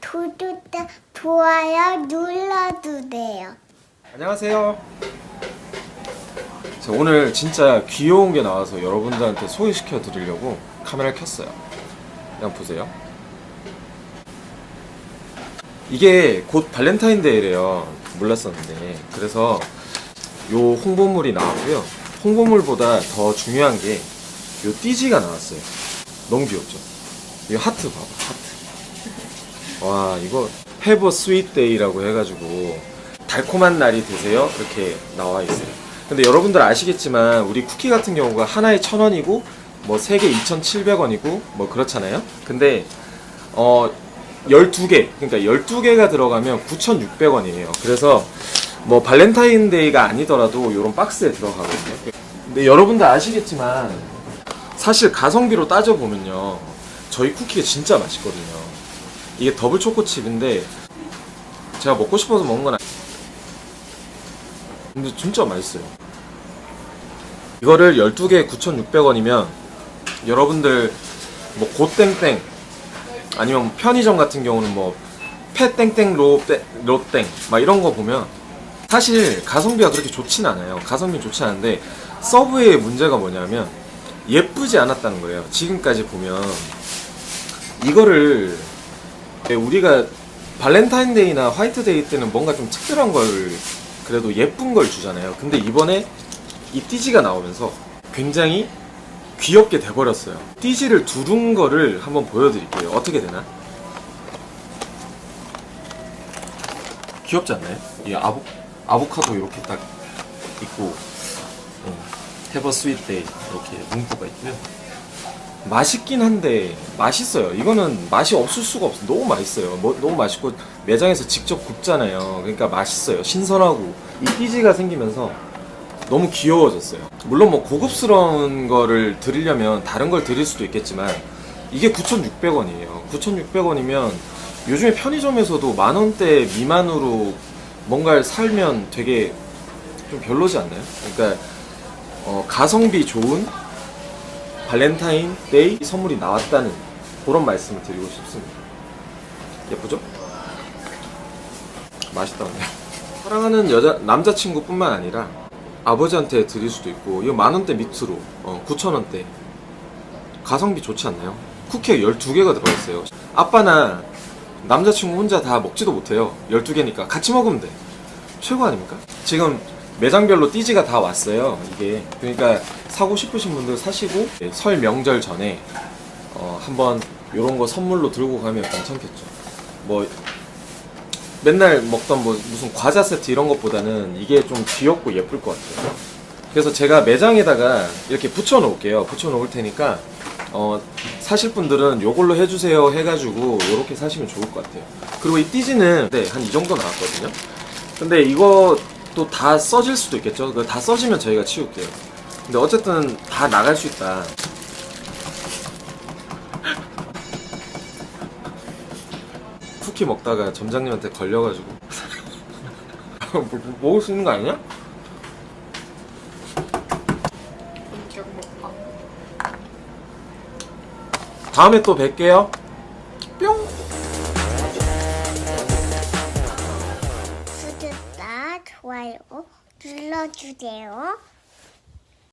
구독과 좋아요 눌러주세요. 안녕하세요. 자, 오늘 진짜 귀여운 게 나와서 여러분들한테 소개시켜 드리려고 카메라를 켰어요. 그냥 보세요. 이게 곧 발렌타인데이래요. 몰랐었는데. 그래서 요 홍보물이 나왔고요. 홍보물보다 더 중요한 게 요 띠지가 나왔어요. 너무 귀엽죠? 이 하트 봐봐, 하트. 와, 이거 Sweet Day라고 해가지고 달콤한 날이 되세요. 이렇게 나와 있어요. 근데 여러분들 아시겠지만 우리 쿠키 같은 경우가 하나에 천 원이고 뭐세개 2,700원이고 뭐 그렇잖아요. 근데 어 12개 그러니까 12개가 들어가면 9,600원이에요. 그래서 뭐 발렌타인데이가 아니더라도 이런 박스에 들어가거든요. 근데 여러분들 아시겠지만 사실 가성비로 따져 보면요. 저희 쿠키가 진짜 맛있거든요. 이게 더블 초코칩인데 제가 먹고 싶어서 먹은 건 아니 근데 진짜 맛있어요. 이거를 12개에 9,600원이면 여러분들 뭐 고땡땡 아니면 편의점 같은 경우는 뭐 패땡땡 로땡 막 이런 거 보면 사실 가성비가 그렇게 좋진 않아요. 가성비 좋지 않은데 서브웨이의 문제가 뭐냐면 예쁘지 않았다는 거예요. 지금까지 보면 이거를 우리가 발렌타인데이나 화이트데이 때는 뭔가 좀 특별한 걸 그래도 예쁜 걸 주잖아요. 근데 이번에 이 띠지가 나오면서 굉장히 귀엽게 돼버렸어요. 띠지를 두른 거를 한번 보여드릴게요. 어떻게 되나? 귀엽지 않나요? 이 아보, 아보카도 이렇게 딱 있고 해버 스윗 데이 이렇게 문구가 있고요. 맛있긴 한데 맛있어요. 이거는 맛이 없을 수가 없어. 너무 맛있어요. 뭐, 너무 맛있고 매장에서 직접 굽잖아요. 그러니까 맛있어요. 신선하고 이 띠지가 생기면서 너무 귀여워졌어요. 물론 뭐 고급스러운 거를 드리려면 다른 걸 드릴 수도 있겠지만 이게 9,600원이에요. 9,600원이면 요즘에 편의점에서도 만 원대 미만으로 뭔가를 살면 되게 좀 별로지 않나요? 그러니까 어, 가성비 좋은 발렌타인데이 선물이 나왔다는 그런 말씀을 드리고 싶습니다. 예쁘죠? 맛있다 근데. 사랑하는 여자 남자친구뿐만 아니라 아버지한테 드릴 수도 있고 이거 만 원대 밑으로 어, 9천 원대 가성비 좋지 않나요? 쿠키가 12개가 들어가 있어요. 아빠나 남자친구 혼자 다 먹지도 못해요. 12개니까 같이 먹으면 돼. 최고 아닙니까? 지금 매장별로 띠지가 다 왔어요. 이게 그러니까 사고 싶으신 분들 사시고 예, 설 명절 전에 어, 한번 이런 거 선물로 들고 가면 괜찮겠죠. 뭐 맨날 먹던 뭐 무슨 과자 세트 이런 것보다는 이게 좀 귀엽고 예쁠 것 같아요. 그래서 제가 매장에다가 이렇게 붙여 놓을게요. 붙여 놓을 테니까 어, 사실 분들은 요걸로 해주세요 해가지고 이렇게 사시면 좋을 것 같아요. 그리고 이 띠지는 네, 한 이 정도 나왔거든요. 근데 이것 도다 써질 수도 있겠죠. 그거 다 써지면 저희가 치울게요. 근데 어쨌든 다 나갈 수 있다. 쿠키 먹다가 점장님한테 걸려가지고 뭐, 뭐, 먹을 수 있는 거 먹방. 다음에 또 뵐게요. 눌러주세요.